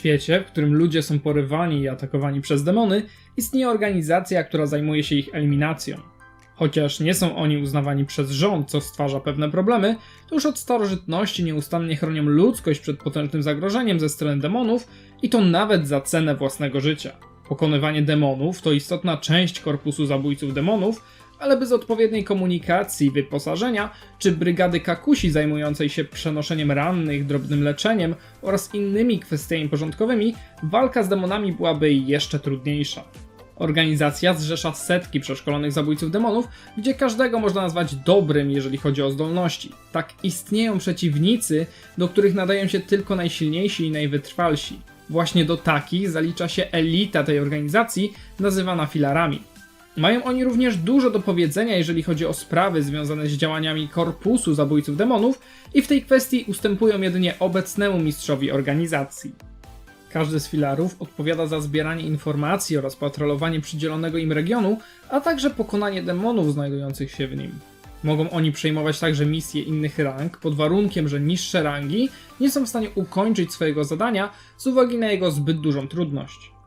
świecie, w którym ludzie są porywani i atakowani przez demony, istnieje organizacja, która zajmuje się ich eliminacją. Chociaż nie są oni uznawani przez rząd, co stwarza pewne problemy, to już od starożytności nieustannie chronią ludzkość przed potężnym zagrożeniem ze strony demonów i to nawet za cenę własnego życia. Pokonywanie demonów to istotna część korpusu zabójców demonów, ale bez odpowiedniej komunikacji, wyposażenia czy brygady kakusi zajmującej się przenoszeniem rannych, drobnym leczeniem oraz innymi kwestiami porządkowymi, walka z demonami byłaby jeszcze trudniejsza. Organizacja zrzesza setki przeszkolonych zabójców demonów, gdzie każdego można nazwać dobrym, jeżeli chodzi o zdolności. Tak istnieją przeciwnicy, do których nadają się tylko najsilniejsi i najwytrwalsi. Właśnie do takich zalicza się elita tej organizacji, nazywana filarami. Mają oni również dużo do powiedzenia, jeżeli chodzi o sprawy związane z działaniami korpusu zabójców demonów, i w tej kwestii ustępują jedynie obecnemu mistrzowi organizacji. Każdy z filarów odpowiada za zbieranie informacji oraz patrolowanie przydzielonego im regionu, a także pokonanie demonów znajdujących się w nim. Mogą oni przejmować także misje innych rang, pod warunkiem, że niższe rangi nie są w stanie ukończyć swojego zadania z uwagi na jego zbyt dużą trudność.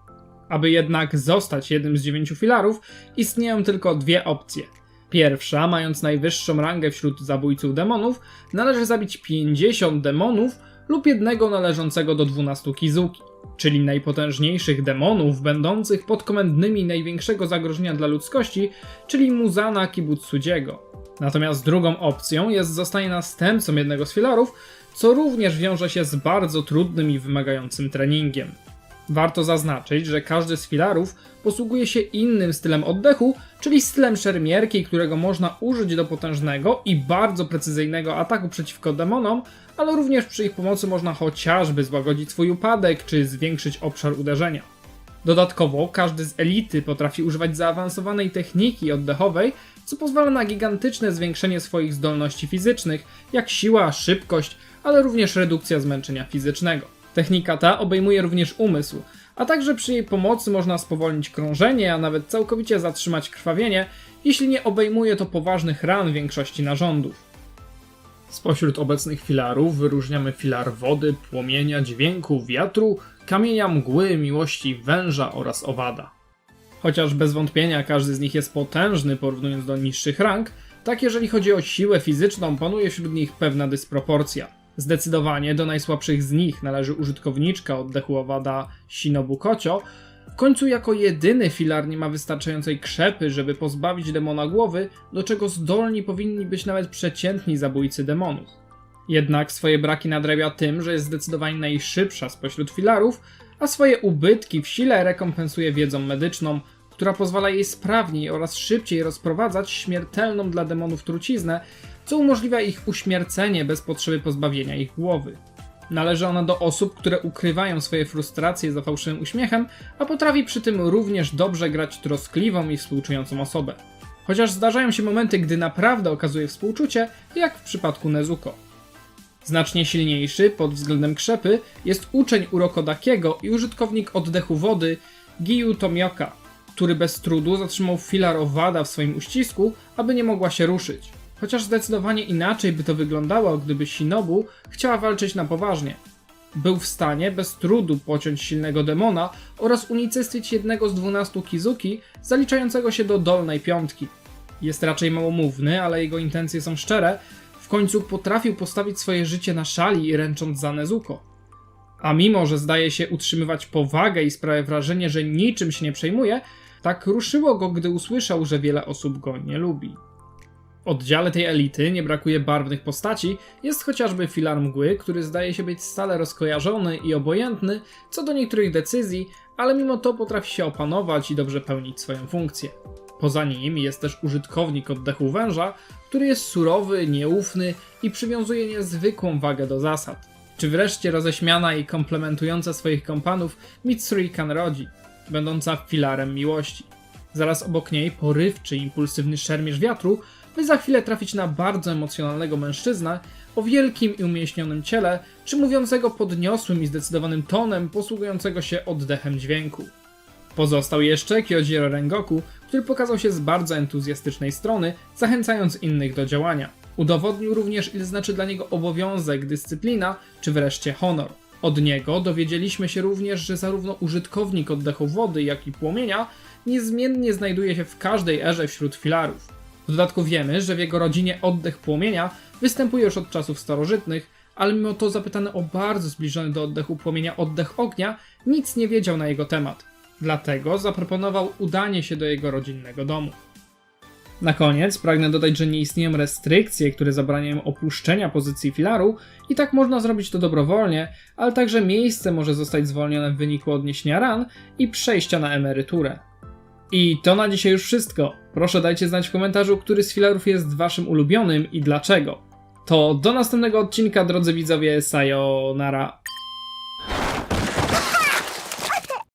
Aby jednak zostać jednym z dziewięciu filarów, istnieją tylko dwie opcje. Pierwsza, mając najwyższą rangę wśród zabójców demonów, należy zabić 50 demonów lub jednego należącego do 12 Kizuki, czyli najpotężniejszych demonów będących podkomendnymi największego zagrożenia dla ludzkości, czyli Muzana Kibutsujiego. Natomiast drugą opcją jest zostanie następcą jednego z filarów, co również wiąże się z bardzo trudnym i wymagającym treningiem. Warto zaznaczyć, że każdy z filarów posługuje się innym stylem oddechu, czyli stylem szermierki, którego można użyć do potężnego i bardzo precyzyjnego ataku przeciwko demonom, ale również przy ich pomocy można chociażby złagodzić swój upadek czy zwiększyć obszar uderzenia. Dodatkowo każdy z elity potrafi używać zaawansowanej techniki oddechowej, co pozwala na gigantyczne zwiększenie swoich zdolności fizycznych, jak siła, szybkość, ale również redukcja zmęczenia fizycznego. Technika ta obejmuje również umysł, a także przy jej pomocy można spowolnić krążenie, a nawet całkowicie zatrzymać krwawienie, jeśli nie obejmuje to poważnych ran większości narządów. Spośród obecnych filarów wyróżniamy filar wody, płomienia, dźwięku, wiatru, kamienia mgły, miłości, węża oraz owada. Chociaż bez wątpienia każdy z nich jest potężny porównując do niższych rang, tak jeżeli chodzi o siłę fizyczną panuje wśród nich pewna dysproporcja. Zdecydowanie do najsłabszych z nich należy użytkowniczka oddechu owada Shinobu Kocio. W końcu jako jedyny filar nie ma wystarczającej krzepy, żeby pozbawić demona głowy, do czego zdolni powinni być nawet przeciętni zabójcy demonów. Jednak swoje braki nadrabia tym, że jest zdecydowanie najszybsza spośród filarów, a swoje ubytki w sile rekompensuje wiedzą medyczną, która pozwala jej sprawniej oraz szybciej rozprowadzać śmiertelną dla demonów truciznę, co umożliwia ich uśmiercenie bez potrzeby pozbawienia ich głowy. Należy ona do osób, które ukrywają swoje frustracje za fałszywym uśmiechem, a potrafi przy tym również dobrze grać troskliwą i współczującą osobę. Chociaż zdarzają się momenty, gdy naprawdę okazuje współczucie, jak w przypadku Nezuko. Znacznie silniejszy pod względem krzepy jest uczeń Urokodakiego i użytkownik oddechu wody Giyu Tomioka, który bez trudu zatrzymał filar owada w swoim uścisku, aby nie mogła się ruszyć. Chociaż zdecydowanie inaczej by to wyglądało, gdyby Shinobu chciała walczyć na poważnie. Był w stanie bez trudu pociąć silnego demona oraz unicestwić jednego z dwunastu Kizuki, zaliczającego się do dolnej piątki. Jest raczej małomówny, ale jego intencje są szczere. W końcu potrafił postawić swoje życie na szali, ręcząc za Nezuko. A mimo, że zdaje się utrzymywać powagę i sprawia wrażenie, że niczym się nie przejmuje, tak ruszyło go, gdy usłyszał, że wiele osób go nie lubi. Oddziale tej elity nie brakuje barwnych postaci, jest chociażby filar mgły, który zdaje się być stale rozkojarzony i obojętny co do niektórych decyzji, ale mimo to potrafi się opanować i dobrze pełnić swoją funkcję. Poza nim jest też użytkownik oddechu węża, który jest surowy, nieufny i przywiązuje niezwykłą wagę do zasad. Czy wreszcie roześmiana i komplementująca swoich kompanów Mitsuri Kanroji, będąca filarem miłości. Zaraz obok niej porywczy, impulsywny szermierz wiatru, by za chwilę trafić na bardzo emocjonalnego mężczyznę o wielkim i umieśnionym ciele, czy mówiącego podniosłym i zdecydowanym tonem, posługującego się oddechem dźwięku. Pozostał jeszcze Kyojiro Rengoku, który pokazał się z bardzo entuzjastycznej strony, zachęcając innych do działania. Udowodnił również, ile znaczy dla niego obowiązek, dyscyplina, czy wreszcie honor. Od niego dowiedzieliśmy się również, że zarówno użytkownik oddechu wody, jak i płomienia niezmiennie znajduje się w każdej erze wśród filarów. W dodatku wiemy, że w jego rodzinie oddech płomienia występuje już od czasów starożytnych, ale mimo to zapytany o bardzo zbliżony do oddechu płomienia oddech ognia nic nie wiedział na jego temat. Dlatego zaproponował udanie się do jego rodzinnego domu. Na koniec pragnę dodać, że nie istnieją restrykcje, które zabraniają opuszczenia pozycji filaru i tak można zrobić to dobrowolnie, ale także miejsce może zostać zwolnione w wyniku odniesienia ran i przejścia na emeryturę. I to na dzisiaj już wszystko. Proszę dajcie znać w komentarzu, który z filarów jest waszym ulubionym i dlaczego. To do następnego odcinka, drodzy widzowie, sayonara.